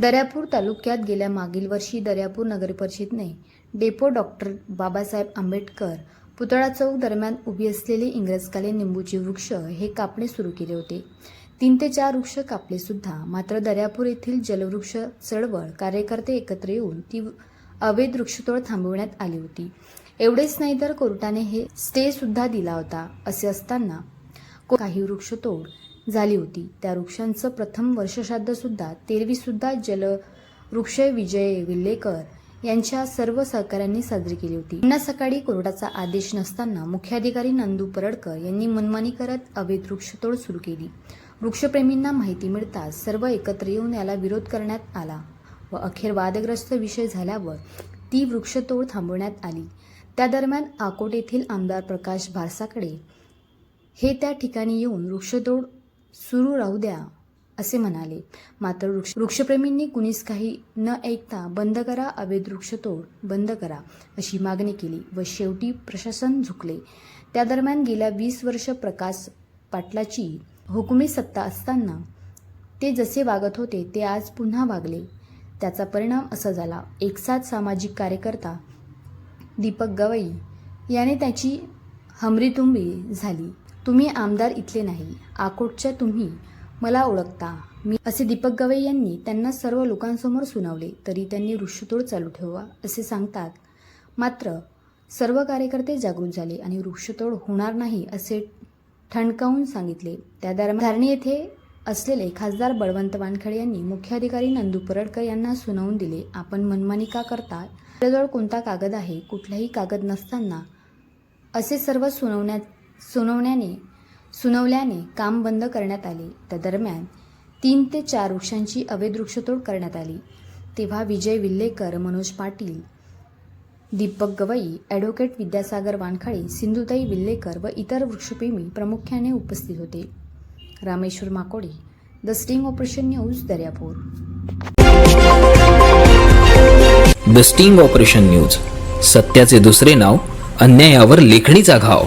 दर्यापूर तालुक्यात गेल्या मागील वर्षी दर्यापूर नगरपरिषदेने डेपो डॉक्टर बाबासाहेब आंबेडकर पुतळा चौक दरम्यान उभी असलेले इंग्रजकालीन निंबूचे वृक्ष हे कापणे सुरू केले होते. तीन ते चार वृक्ष कापले सुद्धा मात्र दर्यापूर येथील जलवृक्ष चळवळ कार्यकर्ते एकत्र येऊन ती अवैध वृक्षतोड थांबवण्यात आली होती. एवढेच नाही तर कोर्टाने हे स्टे सुद्धा दिला होता असे असताना को- काही वृक्षतोड झाली होती. त्या वृक्षांचं प्रथम वर्षश्राद्धसुद्धा तेरवीसुद्धा जल वृक्ष विजय विल्लेकर यांच्या सर्व सहकाऱ्यांनी साजरी केली होती. पुन्हा सकाळी कोर्टाचा आदेश नसताना मुख्याधिकारी नंदू परडकर यांनी मनमानी करत अवैध वृक्षतोड सुरू केली. वृक्षप्रेमींना माहिती मिळताच सर्व एकत्र येऊन याला विरोध करण्यात आला व अखेर वादग्रस्त विषय झाल्यावर ती वृक्षतोड थांबवण्यात आली. त्या दरम्यान आकोट येथील आमदार प्रकाश भारसाकडे हे त्या ठिकाणी येऊन वृक्षतोड सुरू राहू द्या असे म्हणाले. मात्र वृक्ष वृक्षप्रेमींनी कुणीच काही न ऐकता बंद करा अवैध वृक्षतोड बंद करा अशी मागणी केली व शेवटी प्रशासन झुकले. त्या दरम्यान गेल्या वीस वर्ष प्रकाश पाटलाची हुकुमी सत्ता असताना ते जसे वागत होते ते आज पुन्हा वागले. त्याचा परिणाम असा झाला एकसाथ सामाजिक कार्यकर्ता दीपक गवई याने त्याची हमरीतुंबी झाली. तुम्ही आमदार इथले नाही आकोटच्या तुम्ही. मला ओळखता. मी असे दीपक गवई यांनी त्यांना सर्व लोकांसमोर सुनावले तरी त्यांनी वृक्षतोड चालू ठेवा असे सांगतात. मात्र सर्व कार्यकर्ते जागृत झाले आणि वृक्षतोड होणार नाही असे ठणकावून सांगितले. त्या दरम्यान धारणी येथे असलेले खासदार बळवंत वानखडे यांनी मुख्याधिकारी नंदू परडकर यांना सुनावून दिले. आपण मनमानी का करता? आपल्याजवळ कोणता कागद आहे? कुठलाही कागद नसताना असे सर्व सुनावण्यात सुनावण्याने सुनावल्याने काम बंद करण्यात आले. त्या दरम्यान तीन ते चार वृक्षांची अवैध वृक्षतोड करण्यात आली. तेव्हा विजय विल्लेकर मनोज पाटील दीपक गवई ॲडव्होकेट विद्यासागर वानखळे सिंधुताई विल्लेकर व इतर वृक्षप्रेमी प्रामुख्याने उपस्थित होते. Rameshwar Makode The Sting Operation News Daryapur. The Sting Operation News सत्याचे दुसरे नाव अन्यायावर लेखणीचा घाव.